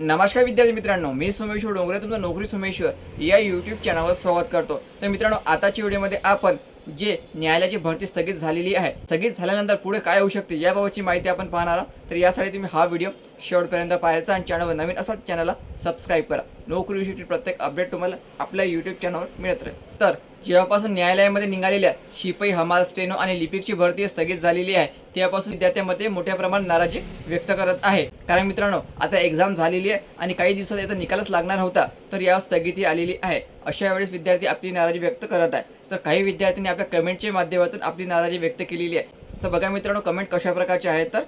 नमस्कार विद्यार्थी मित्रांनो मी सोमेश्वर डोंगरे तुमचा नोकरी सोमेश्वर या यूट्यूब चॅनलवर स्वागत करतो. तर मित्रांनो आताच्या व्हिडिओमध्ये आपण जे न्यायालयाची भरती स्थगित झालेली आहे स्थगित झाल्यानंतर पुढे काय होऊ शकते याबाबतची माहिती आपण पाहणार आहोत. तर यासाठी तुम्ही हा व्हिडिओ शेवटपर्यंत पाहायचा आणि चॅनलवर नवीन असाल चॅनलला सबस्क्राईब करा. नोकरी विषयी प्रत्येक अपडेट तुम्हाला आपल्या यूट्यूब चॅनलवर मिळत राहील. तर जेव्हापासून न्यायालयामध्ये निघालेल्या शिपाई हमाल स्टेनो आणि लिपिकची भरती स्थगित झालेली आहे तेव्हापासून विद्यार्थ्यांमध्ये मोठ्या प्रमाणात नाराजी व्यक्त करत आहे. कारण मित्रांनो आता एक्झाम झालेली आहे आणि काही दिवसात याचा निकालच लागणार होता तर यावर स्थगिती आलेली आहे. अशा वेळेस विद्यार्थी आपली नाराजी व्यक्त करत आहे. तर काही विद्यार्थ्यांनी आपल्या कमेंटच्या माध्यमातून आपली नाराजी व्यक्त केलेली आहे. तर बघा मित्रांनो कमेंट कशा प्रकारचे आहेत तर?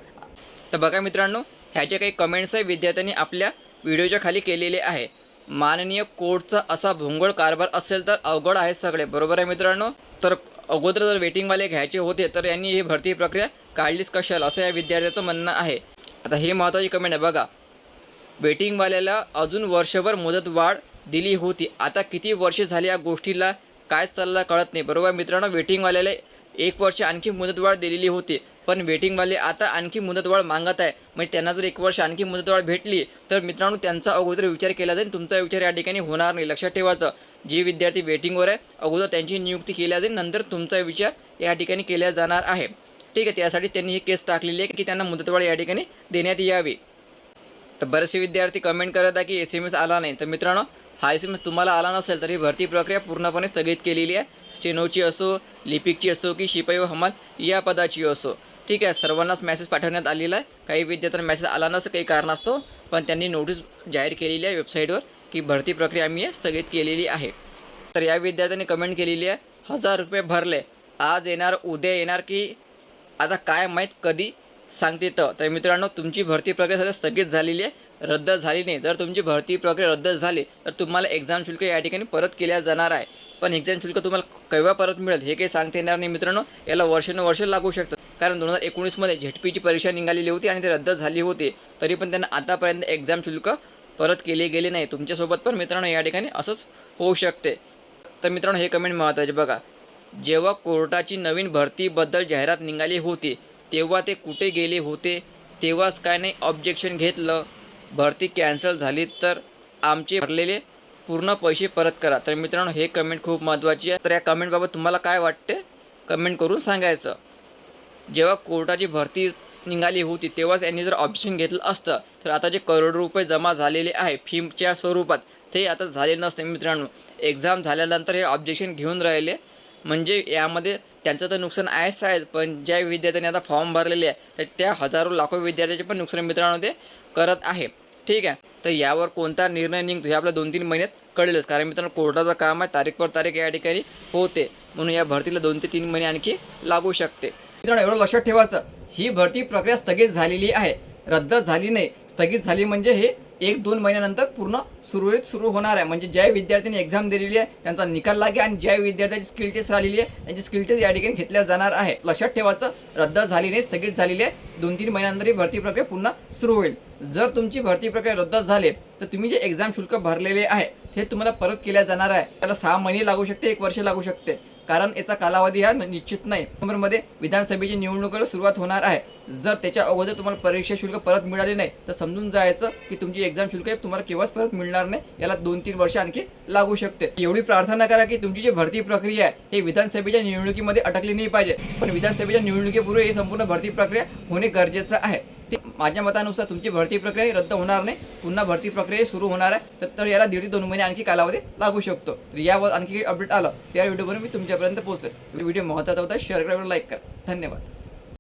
तर बघा मित्रांनो ह्याचे काही कमेंट्स विद्यार्थ्यांनी आपल्या व्हिडिओच्या खाली केलेले आहे. माननीय कोर्टचा असा भोंगळ कारभार असेल तर अवघड आहे सगळे. बरोबर आहे मित्रांनो? तर अगोदर जर वेटिंगवाले घ्यायचे होते तर यांनी ही भरती प्रक्रिया काढलीच कशाला असं या विद्यार्थ्याचं म्हणणं आहे. आता हे महत्त्वाची कमेंट आहे. बघा वेटिंगवाल्याला अजून वर्षभर मुदत वाढ दिली होती. आता किती वर्षे झाली या गोष्टीला? काय चाललं कळत नाही. बरोबर मित्रांनो? वेटिंगवाल्याला एक वर्ष आणखी मुदतवाढ दिलेली होती. पण वेटिंगवाले आता आणखी मुदतवाढ मागत आहे. म्हणजे त्यांना जर एक वर्ष आणखी मुदतवाढ भेटली तर मित्रांनो त्यांचा अगोदर विचार केला जाईल. तुमचा विचार या ठिकाणी होणार नाही. लक्षात ठेवायचं जे विद्यार्थी वेटिंगवर आहे अगोदर त्यांची नियुक्ती केल्या जाईल नंतर तुमचा विचार या ठिकाणी केला जाणार आहे. ठीक आहे त्यासाठी त्यांनी ही केस टाकलेली आहे की त्यांना मुदतवाढ या ठिकाणी देण्यात यावी. तर बरेचसे विद्यार्थी कमेंट करत आहे की एस एम एस आला नाही. तर मित्रांनो हा एस एम एस तुम्हाला आला नसेल तर ही भरती प्रक्रिया पूर्णपणे स्थगित केलेली आहे. स्टेनोची असो लिपिकची असो की शिपाई व हमाल या पदाची असो. ठीक आहे सर्वांनाच मेसेज पाठवण्यात आलेला आहे. काही विद्यार्थ्यांना मेसेज आला नसतं काही कारणास्तव पण त्यांनी नोटीस जाहीर केलेली आहे वेबसाईटवर की भरती प्रक्रिया आम्ही स्थगित केलेली आहे. तर या विद्यार्थ्यांनी कमेंट केलेली आहे हजार रुपये भरले. आज येणार उद्या येणार की आता काय माहीत कधी सांगते तर. मित्रांनो तुमची भरती प्रक्रिया सध्या स्थगित झालेली आहे. रद्द झाली नाही. जर तुमची भरती प्रक्रिया रद्द झाली तर तुम्हाला एक्झाम शुल्क या ठिकाणी परत केल्या जाणार आहे. पण एक्झाम शुल्क तुम्हाला केव्हा परत मिळेल हे काही सांगता येणार नाही मित्रांनो. याला वर्षानुवर्ष लागू शकतं. कारण दोन हजार एकोणीसमध्ये झेडपीची परीक्षा निघालेली होती आणि ते रद्द झाली होती. तरी पण त्यांना आतापर्यंत एक्झाम शुल्क परत केले गेले नाही. तुमच्यासोबत पण मित्रांनो या ठिकाणी असंच होऊ शकते. तर मित्रांनो हे कमेंट महत्त्वाचे बघा. जेव्हा कोर्टाची नवीन भरतीबद्दल जाहिरात निघाली होती तेव्हा ते कुठे गेले होते तेव्हाच काय नाही ऑब्जेक्शन घेतलं. भरती कॅन्सल झाली तर आमचे भरलेले पूर्ण पैसे परत करा. तर मित्रांनो हे कमेंट खूप महत्त्वाची आहे. तर या कमेंटबाबत तुम्हाला काय वाटते? कमेंट करून सांगायचं. जेव्हा कोर्टाची भरती निघाली होती तेव्हाच यांनी जर ऑप्शन घेतलं असतं तर आता जे करोड रुपये जमा झालेले आहे फीमच्या स्वरूपात ते आता झाले नसते मित्रांनो. एक्झाम झाल्यानंतर हे ऑब्जेक्शन घेऊन राहिले. म्हणजे यामध्ये त्यांचं तर नुकसान आहेच आहे पण ज्या विद्यार्थ्यांनी आता फॉर्म भरलेले आहे तर त्या हजारो लाखो विद्यार्थ्याचे पण नुकसान मित्रांनो ते करत आहे. ठीक आहे? तर यावर कोणता निर्णय निघतो हे आपल्या दोन तीन महिन्यात कळेलच. कारण मित्रांनो कोर्टाचं काम आहे तारीखवर तारीख या ठिकाणी होते. म्हणून या भरतीला दोन ते तीन महिने आणखी लागू शकते. मित्रांनो एवढं लक्षात ठेवायचं ही भरती प्रक्रिया स्थगित झालेली आहे. रद्द झाली नाही. स्थगित झाली म्हणजे हे एक दोन महिन्यानंतर पूर्ण सुरळीत सुरू होणार आहे. म्हणजे ज्या विद्यार्थ्यांनी एक्झाम दिलेली आहे त्यांचा निकाल लागेल आणि ज्या विद्यार्थ्याची स्किल टेस्ट राहिलेली आहे त्यांची स्किल टेस्ट या ठिकाणी घेतल्या जाणार आहे. लक्षात ठेवायचं रद्द झाली नाही स्थगित झालेली आहे. दोन तीन महिन्यानंतर ही भरती प्रक्रिया पुन्हा सुरू होईल. जर तुमची भरती प्रक्रिया रद्द झाली तर तुम्ही जे एक्झाम शुल्क भरलेले आहे ते तुम्हाला परत केल्या जाणार आहे. त्याला सहा महिने लागू शकते एक वर्ष लागू शकते. कारण याचा कालावधी हा निश्चित नाही. नोव्हेंबरमध्ये विधानसभेची निवडणुकीला सुरुवात होणार आहे. जर त्याच्या अगोदर तुम्हाला परीक्षा शुल्क परत मिळाले नाही तर समजून जायचं की तुमची एक्झाम शुल्क तुम्हाला केव्हाच परत मिळणार नाही याला दोन तीन वर्ष आणखी लागू शकते. एवढी प्रार्थना करा की तुमची जी भरती प्रक्रिया आहे ही विधानसभेच्या निवडणुकीमध्ये अटकली नाही पाहिजे. पण विधानसभेच्या निवडणुकीपूर्वी ही संपूर्ण भरती प्रक्रिया होणे गरजेचं आहे. ते माझ्या मतानुसार तुमची भरती प्रक्रिया ही रद्द होणार नाही. पुन्हा भरती प्रक्रिया सुरू होणार आहे. तर तर याला दीड ते दोन महिने आणखी कालावधी लागू शकतो. तर यावर आणखी काही अपडेट आलं त्या व्हिडिओवर मी तुमच्यापर्यंत पोहोचेल. व्हिडिओ महत्त्वाचा होता शेअर करा लाईक करा. धन्यवाद.